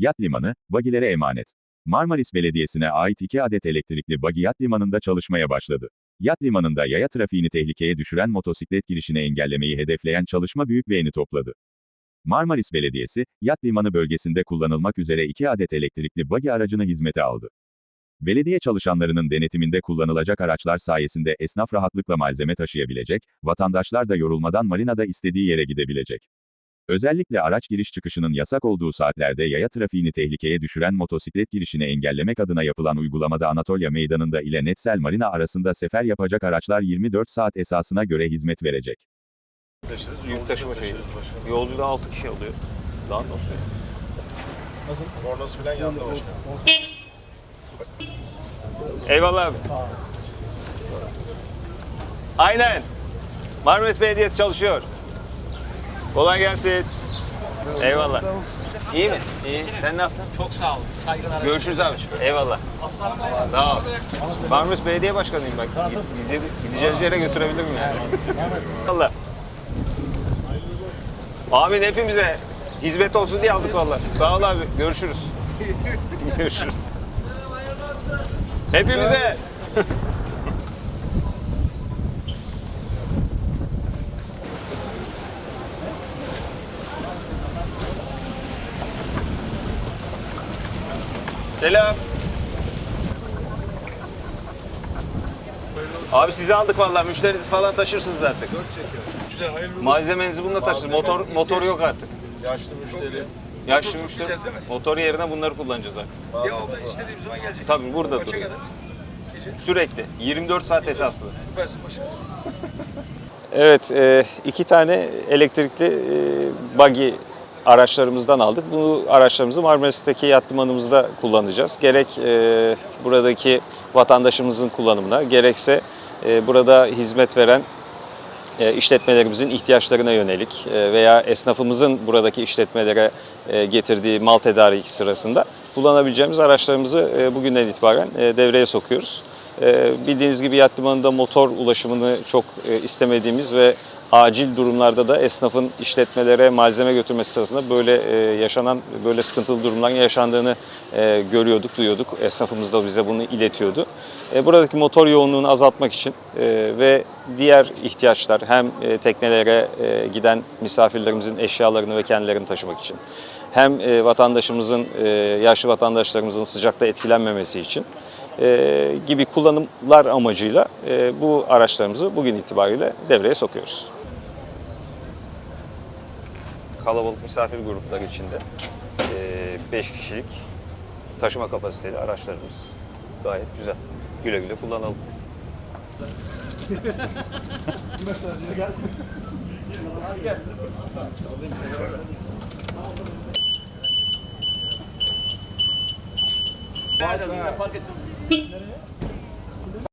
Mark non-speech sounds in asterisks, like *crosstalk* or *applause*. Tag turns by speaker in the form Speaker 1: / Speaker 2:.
Speaker 1: Yat limanı, bagilere emanet. Marmaris Belediyesi'ne ait iki adet elektrikli bagi yat limanında çalışmaya başladı. Yat limanında yaya trafiğini tehlikeye düşüren motosiklet girişini engellemeyi hedefleyen çalışma büyük beğeni topladı. Marmaris Belediyesi, yat limanı bölgesinde kullanılmak üzere iki adet elektrikli bagi aracını hizmete aldı. Belediye çalışanlarının denetiminde kullanılacak araçlar sayesinde esnaf rahatlıkla malzeme taşıyabilecek, vatandaşlar da yorulmadan marinada istediği yere gidebilecek. Özellikle araç giriş çıkışının yasak olduğu saatlerde yaya trafiğini tehlikeye düşüren motosiklet girişini engellemek adına yapılan uygulamada Anatolya Meydanı'nda ile Netsel Marina arasında sefer yapacak araçlar 24 saat esasına göre hizmet verecek.
Speaker 2: Taşırız, yük taşıma şeyi. Yolcuda 6 kişi alıyor. Daha nasıl?
Speaker 3: Kornası falan yandı başkanım.
Speaker 2: Eyvallah abi. Aynen. Marmaris Belediyesi çalışıyor. Kolay gelsin. Eyvallah. İyi mi? İyi. Sen ne yaptın?
Speaker 4: Çok sağ olun. Saygılar.
Speaker 2: Görüşürüz abi. Eyvallah. Sağ ol. Marmaris Belediye Başkanıyım bak. Gide- Gideceğiz yere götürebilirim yani. Allah. Amin hepimize hizmet olsun diye aldık valla. Sağ ol abi. Görüşürüz. *laughs* Görüşürüz. Hepimize. Selam. Abi sizi aldık vallahi müşterinizi falan taşırsınız artık.
Speaker 3: Güzel, hayırlı
Speaker 2: Malzemenizi bununla taşırsınız. Motor motor yok artık.
Speaker 3: Yaşlı müşteri.
Speaker 2: Yaşlı müşteri. Motor yerine bunları kullanacağız artık.
Speaker 4: Yolda istediğim zaman gelecek.
Speaker 2: Tabii burada duruyor. Sürekli. 24 saat esaslı.
Speaker 4: Süpersin paşa.
Speaker 2: Evet, e, iki tane elektrikli e, buggy araçlarımızdan aldık. Bu araçlarımızı Marmaris'teki yat limanımızda kullanacağız. Gerek e, buradaki vatandaşımızın kullanımına, gerekse e, burada hizmet veren e, işletmelerimizin ihtiyaçlarına yönelik e, veya esnafımızın buradaki işletmelere e, getirdiği mal tedariki sırasında kullanabileceğimiz araçlarımızı bugünden itibaren devreye sokuyoruz. Bildiğiniz gibi yat limanında motor ulaşımını çok istemediğimiz ve acil durumlarda da esnafın işletmelere malzeme götürmesi sırasında böyle e, yaşanan böyle sıkıntılı durumların yaşandığını e, görüyorduk, duyuyorduk. Esnafımız da bize bunu iletiyordu. E, Buradaki motor yoğunluğunu azaltmak için ve diğer ihtiyaçlar hem teknelere giden misafirlerimizin eşyalarını ve kendilerini taşımak için hem vatandaşımızın, yaşlı vatandaşlarımızın sıcakta etkilenmemesi için gibi kullanımlar amacıyla bu araçlarımızı bugün itibariyle devreye sokuyoruz. Kalabalık misafir grupları içinde 5 kişilik taşıma kapasiteli araçlarımız gayet güzel. Güle güle kullanalım.
Speaker 4: Nerede? Park edeceğiz.